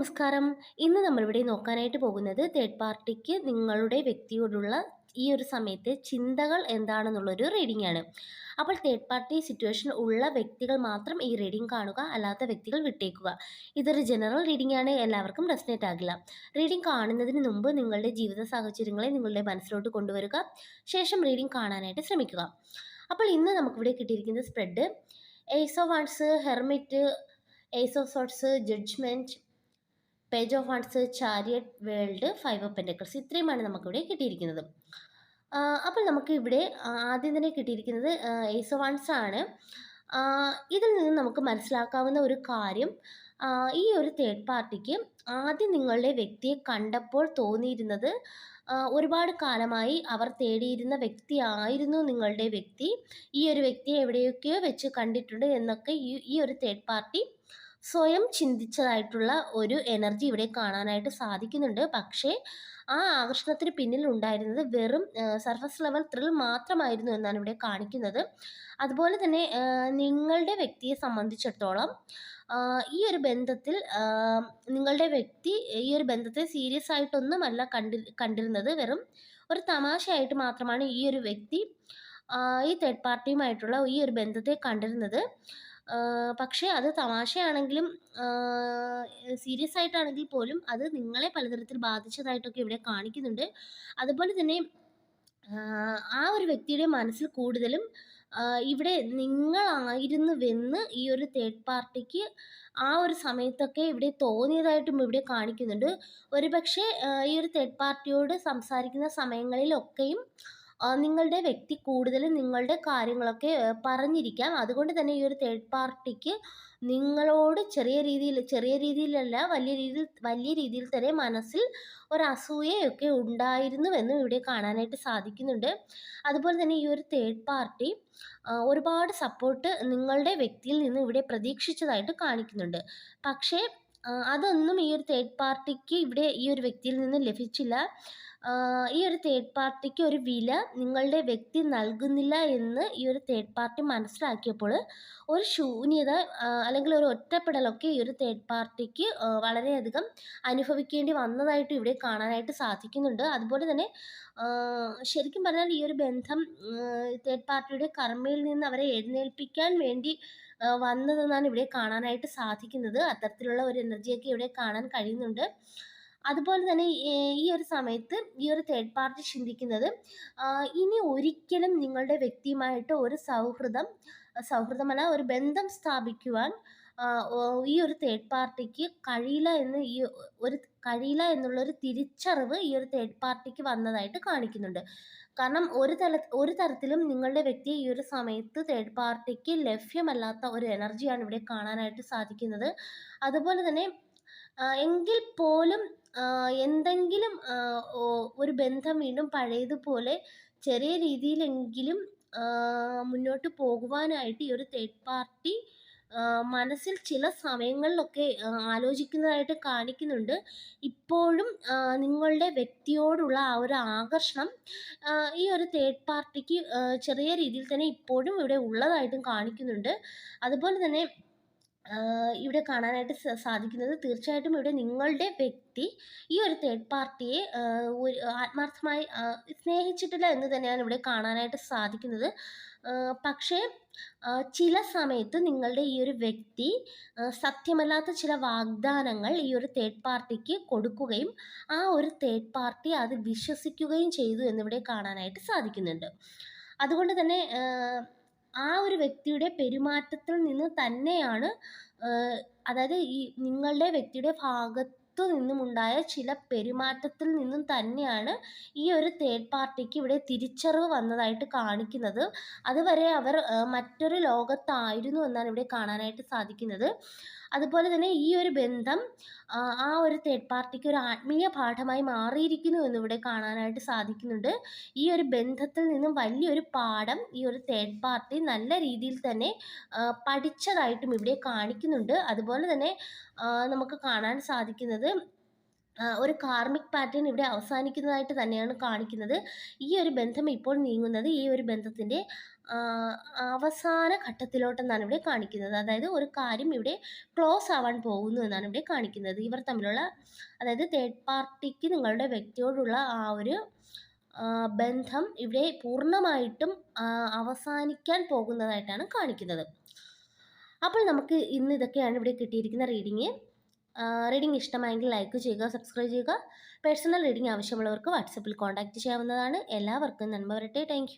നമസ്കാരം. ഇന്ന് നമ്മളിവിടെ നോക്കാനായിട്ട് പോകുന്നത് തേർഡ് പാർട്ടിക്ക് നിങ്ങളുടെ വ്യക്തിയോടുള്ള ഈ ഒരു സമയത്തെ ചിന്തകൾ എന്താണെന്നുള്ളൊരു റീഡിംഗ് ആണ്. അപ്പോൾ തേർഡ് പാർട്ടി സിറ്റുവേഷൻ ഉള്ള വ്യക്തികൾ മാത്രം ഈ റീഡിംഗ് കാണുക അല്ലാത്ത വ്യക്തികൾ വിട്ടേക്കുക. ഇതൊരു ജനറൽ റീഡിംഗ് ആണ്. എല്ലാവർക്കും റെസ്നേറ്റ് ആകില്ല. റീഡിംഗ് കാണുന്നതിന് മുമ്പ് നിങ്ങളുടെ ജീവിത സാഹചര്യങ്ങളെ നിങ്ങളുടെ മനസ്സിലോട്ട് കൊണ്ടുവരിക. ശേഷം റീഡിംഗ് കാണാനായിട്ട് ശ്രമിക്കുക. അപ്പോൾ ഇന്ന് നമുക്കിവിടെ കിട്ടിയിരിക്കുന്ന spread ace of hermit ace of swords judgment page of arts chariot world five of pentacles ഇത്രയുമാണ് നമുക്കിവിടെ കിട്ടിയിരിക്കുന്നത്. അപ്പോൾ നമുക്ക് ഇവിടെ ആദ്യം തന്നെ കിട്ടിയിരിക്കുന്നത് ഏസ് ഓഫ് വാൺസ് ആണ്. ഇതിൽ നിന്ന് നമുക്ക് മനസ്സിലാക്കാവുന്ന ഒരു കാര്യം ഈ ഒരു തേർഡ് പാർട്ടിക്ക് ആദ്യം നിങ്ങളുടെ വ്യക്തിയെ കണ്ടപ്പോൾ തോന്നിയിരുന്നത് ഒരുപാട് കാലമായി അവർ തേടിയിരുന്ന വ്യക്തിയായിരുന്നു നിങ്ങളുടെ വ്യക്തി. ഈ ഒരു വ്യക്തിയെ എവിടെയൊക്കെയോ വെച്ച് കണ്ടിട്ടുണ്ട് എന്നൊക്കെ ഈ ഈ ഒരു തേർഡ് പാർട്ടി സ്വയം ചിന്തിച്ചതായിട്ടുള്ള ഒരു എനർജി ഇവിടെ കാണാനായിട്ട് സാധിക്കുന്നുണ്ട്. പക്ഷേ ആ ആകർഷണത്തിന് പിന്നിൽ ഉണ്ടായിരുന്നത് വെറും സർഫസ് ലെവൽ ത്രിൽ മാത്രമായിരുന്നു എന്നാണ് ഇവിടെ കാണിക്കുന്നത്. അതുപോലെ തന്നെ നിങ്ങളുടെ വ്യക്തിയെ സംബന്ധിച്ചിടത്തോളം ഈ ഒരു ബന്ധത്തിൽ നിങ്ങളുടെ വ്യക്തി ഈ ഒരു ബന്ധത്തെ സീരിയസ് ആയിട്ടൊന്നുമല്ല കണ്ടി കണ്ടിരുന്നത്. വെറും ഒരു തമാശയായിട്ട് മാത്രമാണ് ഈ ഒരു വ്യക്തി ഈ തേർഡ് പാർട്ടിയുമായിട്ടുള്ള ഈ ഒരു ബന്ധത്തെ കണ്ടിരുന്നത്. പക്ഷേ അത് തമാശയാണെങ്കിലും സീരിയസ് ആയിട്ടാണെങ്കിൽ പോലും അത് നിങ്ങളെ പലതരത്തിൽ ബാധിച്ചതായിട്ടൊക്കെ ഇവിടെ കാണിക്കുന്നുണ്ട്. അതുപോലെ തന്നെ ആ, ഒരു വ്യക്തിയുടെ മനസ്സിൽ കൂടുതലും ഇവിടെ നിങ്ങളായിരുന്നുവെന്ന് ഈ ഒരു തേർഡ് പാർട്ടിക്ക് ആ ഒരു സമയത്തൊക്കെ ഇവിടെ തോന്നിയതായിട്ടും ഇവിടെ കാണിക്കുന്നുണ്ട്. ഒരുപക്ഷെ ഈ ഒരു തേർഡ് പാർട്ടിയോട് സംസാരിക്കുന്ന സമയങ്ങളിലൊക്കെയും നിങ്ങളുടെ വ്യക്തി കൂടുതലും നിങ്ങളുടെ കാര്യങ്ങളൊക്കെ പറഞ്ഞിരിക്കാം. അതുകൊണ്ട് തന്നെ ഈ ഒരു തേർഡ് പാർട്ടിക്ക് നിങ്ങളോട് ചെറിയ രീതിയിൽ ചെറിയ രീതിയിലല്ല വലിയ രീതിയിൽ വലിയ രീതിയിൽ തന്നെ മനസ്സിൽ ഒരു അസൂയയൊക്കെ ഉണ്ടായിരുന്നുവെന്നും ഇവിടെ കാണാനായിട്ട് സാധിക്കുന്നുണ്ട്. അതുപോലെ തന്നെ ഈ ഒരു തേർഡ് പാർട്ടി ഒരുപാട് സപ്പോർട്ട് നിങ്ങളുടെ വ്യക്തിയിൽ നിന്ന് ഇവിടെ പ്രതീക്ഷിച്ചതായിട്ട് കാണിക്കുന്നുണ്ട്. പക്ഷേ അതൊന്നും ഈ ഒരു തേർഡ് പാർട്ടിക്ക് ഇവിടെ ഈ ഒരു വ്യക്തിയിൽ നിന്ന് ലഭിച്ചില്ല. ഈ ഒരു തേർഡ് പാർട്ടിക്ക് ഒരു വില നിങ്ങളുടെ വ്യക്തി നൽകുന്നില്ല എന്ന് ഈ ഒരു തേർഡ് പാർട്ടി മനസ്സിലാക്കിയപ്പോൾ ഒരു ശൂന്യത അല്ലെങ്കിൽ ഒരു ഒറ്റപ്പെടലൊക്കെ ഈ ഒരു തേർഡ് പാർട്ടിക്ക് വളരെയധികം അനുഭവിക്കേണ്ടി വന്നതായിട്ട് ഇവിടെ കാണാനായിട്ട് സാധിക്കുന്നുണ്ട്. അതുപോലെ തന്നെ ശരിക്കും പറഞ്ഞാൽ ഈ ഒരു ബന്ധം തേർഡ് പാർട്ടിയുടെ കർമ്മയിൽ നിന്ന് അവരെ എഴുന്നേൽപ്പിക്കാൻ വേണ്ടി വന്നതെന്നാണ് ഇവിടെ കാണാനായിട്ട് സാധിക്കുന്നത്. അത്തരത്തിലുള്ള ഒരു എനർജിയൊക്കെ ഇവിടെ കാണാൻ കഴിയുന്നുണ്ട്. അതുപോലെ തന്നെ ഈ ഒരു സമയത്ത് ഈ ഒരു തേർഡ് പാർട്ടി ചിന്തിക്കുന്നത് ഇനി ഒരിക്കലും നിങ്ങളുടെ വ്യക്തിയുമായിട്ട് ഒരു സൗഹൃദം സൗഹൃദമല്ല ഒരു ബന്ധം സ്ഥാപിക്കുവാൻ ഈ ഒരു തേർഡ് പാർട്ടിക്ക് കഴിയില്ല എന്ന് ഈ ഒരു കഴിയില്ല എന്നുള്ളൊരു തിരിച്ചറിവ് ഈ ഒരു തേർഡ് പാർട്ടിക്ക് വന്നതായിട്ട് കാണിക്കുന്നുണ്ട്. കാരണം ഒരു തല ഒരു തരത്തിലും നിങ്ങളുടെ വ്യക്തി ഈ ഒരു സമയത്ത് തേർഡ് പാർട്ടിക്ക് ലഭ്യമല്ലാത്ത ഒരു എനർജിയാണ് ഇവിടെ കാണാനായിട്ട് സാധിക്കുന്നത്. അതുപോലെ തന്നെ എങ്കിൽ പോലും എന്തെങ്കിലും ഒരു ബന്ധം വീണ്ടും പഴയതുപോലെ ചെറിയ രീതിയിലെങ്കിലും മുന്നോട്ട് പോകുവാനായിട്ട് ഈ ഒരു തേർഡ് പാർട്ടി മനസ്സിൽ ചില സമയങ്ങളിലൊക്കെ ആലോചിക്കുന്നതായിട്ട് കാണിക്കുന്നുണ്ട്. ഇപ്പോഴും നിങ്ങളുടെ വ്യക്തിയോടുള്ള ആ ഒരു ആകർഷണം ഈ ഒരു തേർഡ് പാർട്ടിക്ക് ചെറിയ രീതിയിൽ തന്നെ ഇപ്പോഴും ഇവിടെ ഉള്ളതായിട്ടും കാണിക്കുന്നുണ്ട്. അതുപോലെ തന്നെ ഇവിടെ കാണാനായിട്ട് സാധിക്കുന്നത് തീർച്ചയായിട്ടും ഇവിടെ നിങ്ങളുടെ വ്യക്തി ഈ ഒരു തേർഡ് പാർട്ടിയെ ഒരു ആത്മാർത്ഥമായി സ്നേഹിച്ചിട്ടില്ല എന്ന് തന്നെയാണ് ഇവിടെ കാണാനായിട്ട് സാധിക്കുന്നത്. പക്ഷേ ചില സമയത്ത് നിങ്ങളുടെ ഈ ഒരു വ്യക്തി സത്യമല്ലാത്ത ചില വാഗ്ദാനങ്ങൾ ഈ ഒരു തേർഡ് പാർട്ടിക്ക് കൊടുക്കുകയും ആ ഒരു തേർഡ് പാർട്ടി അത് വിശ്വസിക്കുകയും ചെയ്തു എന്നിവിടെ കാണാനായിട്ട് സാധിക്കുന്നുണ്ട്. അതുകൊണ്ട് തന്നെ ആ, ഒരു വ്യക്തിയുടെ പെരുമാറ്റത്തിൽ നിന്ന് തന്നെയാണ് അതായത് ഈ നിങ്ങളുടെ വ്യക്തിയുടെ ഭാഗത്തു നിന്നുമുണ്ടായ ചില പെരുമാറ്റത്തിൽ നിന്നും തന്നെയാണ് ഈ ഒരു തേർഡ് പാർട്ടിക്ക് ഇവിടെ തിരിച്ചറിവ് വന്നതായിട്ട് കാണിക്കുന്നത്. അതുവരെ അവർ മറ്റൊരു ലോകത്തായിരുന്നു എന്നാണ് ഇവിടെ കാണാനായിട്ട് സാധിക്കുന്നത്. അതുപോലെ തന്നെ ഈ ഒരു ബന്ധം ആ ഒരു തേർഡ് പാർട്ടിക്ക് ഒരു ആത്മീയ പാഠമായി മാറിയിരിക്കുന്നു എന്നിവിടെ കാണാനായിട്ട് സാധിക്കുന്നുണ്ട്. ഈ ഒരു ബന്ധത്തിൽ നിന്നും വലിയൊരു പാഠം ഈ ഒരു തേർഡ് പാർട്ടി നല്ല രീതിയിൽ തന്നെ പഠിച്ചതായിട്ടും ഇവിടെ കാണിക്കുന്നുണ്ട്. അതുപോലെ തന്നെ നമുക്ക് കാണാൻ സാധിക്കുന്നത് ഒരു കാർമിക് പാറ്റേൺ ഇവിടെ അവസാനിക്കുന്നതായിട്ട് തന്നെയാണ് കാണിക്കുന്നത്. ഈ ഒരു ബന്ധം ഇപ്പോൾ നീങ്ങുന്നത് ഈ ഒരു ബന്ധത്തിന്റെ അവസാന ഘട്ടത്തിലോട്ടെന്നാണ് ഇവിടെ കാണിക്കുന്നത്. അതായത് ഒരു കാര്യം ഇവിടെ ക്ലോസ് ആവാൻ പോകുന്നു എന്നാണ് ഇവിടെ കാണിക്കുന്നത്. ഇവർ തമ്മിലുള്ള അതായത് തേർഡ് പാർട്ടിക്ക് നിങ്ങളുടെ വ്യക്തിയോടുള്ള ആ ഒരു ബന്ധം ഇവിടെ പൂർണമായിട്ടും അവസാനിക്കാൻ പോകുന്നതായിട്ടാണ് കാണിക്കുന്നത്. അപ്പോൾ നമുക്ക് ഇന്ന് ഇതൊക്കെയാണ് ഇവിടെ കിട്ടിയിരിക്കുന്ന റീഡിങ്. റീഡിങ് ഇഷ്ടമായെങ്കിൽ ലൈക്ക് ചെയ്യുക സബ്സ്ക്രൈബ് ചെയ്യുക. പേഴ്സണൽ റീഡിംഗ് ആവശ്യമുള്ളവർക്ക് വാട്സപ്പിൽ കോൺടാക്ട് ചെയ്യാവുന്നതാണ്. എല്ലാവർക്കും നന്മ വരട്ടെ. താങ്ക്